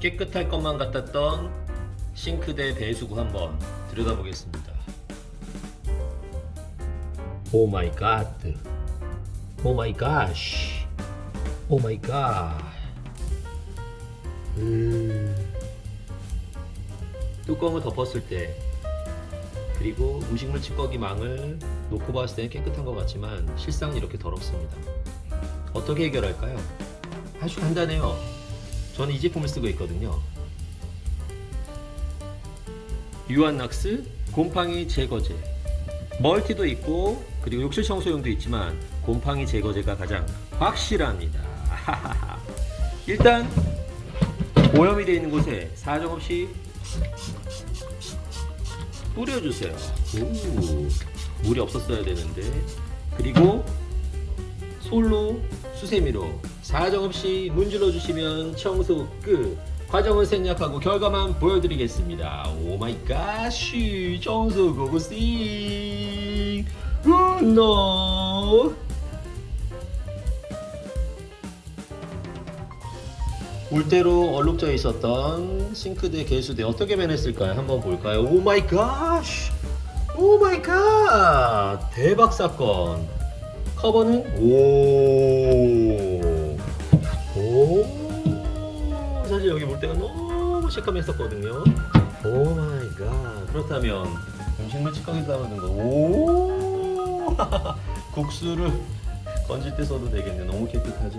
깨끗할 것만 같았던 싱크대 배수구 한번 들여다 보겠습니다. 오 마이 갓. 오 마이 갓. 오 마이 갓. 음. 뚜껑을 덮었을 때 그리고 음식물 찌꺼기 망을 놓고 봤을 때는 깨끗한 것 같지만 실상은 이렇게 더럽습니다. 어떻게 해결할까요? 아주 간단해요. 저는 이 제품을 쓰고 있거든요. 유한낙스 곰팡이 제거제 멀티도 있고 그리고 욕실 청소용도 있지만 곰팡이 제거제가 가장 확실합니다. 일단 오염이 되어 있는 곳에 사정없이 뿌려주세요. 오, 물이 없었어야 되는데 그리고 솔로 수세미로 사정없이 문질러 주시면 청소 끝. 과정은 생략하고 결과만 보여드리겠습니다. 오 마이 갓, 청소 고고싱. 노. 물때로 얼룩져 있었던 싱크대 개수대 어떻게 변했을까요? 한번 볼까요? 오 마이 갓! 오 마이 갓! 대박 사건. 커버는 오. 너무 시커맸었거든요. 오 마이 갓. 그렇다면 음식물 찌꺼기 담는 거. 오. 국수를 건질 때 써도 되겠네. 너무 깨끗하죠.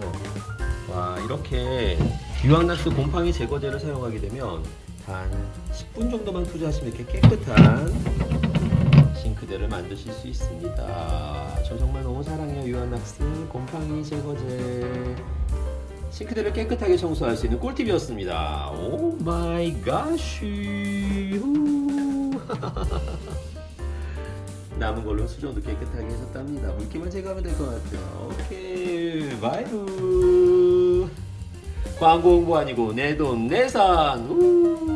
와 이렇게 유황낙스 곰팡이 제거제를 사용하게 되면 한 10분 정도만 투자하시면 이렇게 깨끗한 싱크대를 만드실 수 있습니다. 저 정말 너무 사랑해요 유황낙스 곰팡이 제거제. 싱크대를 깨끗하게 청소할 수 있는 꿀팁이었습니다. 오 마이 갓시. 남은 걸로 수정도 깨끗하게 해줬답니다. 물기만 제거하면 될 것 같아요. 오케이, 바이루. 광고 홍보 아니고 내 돈 내산. 우.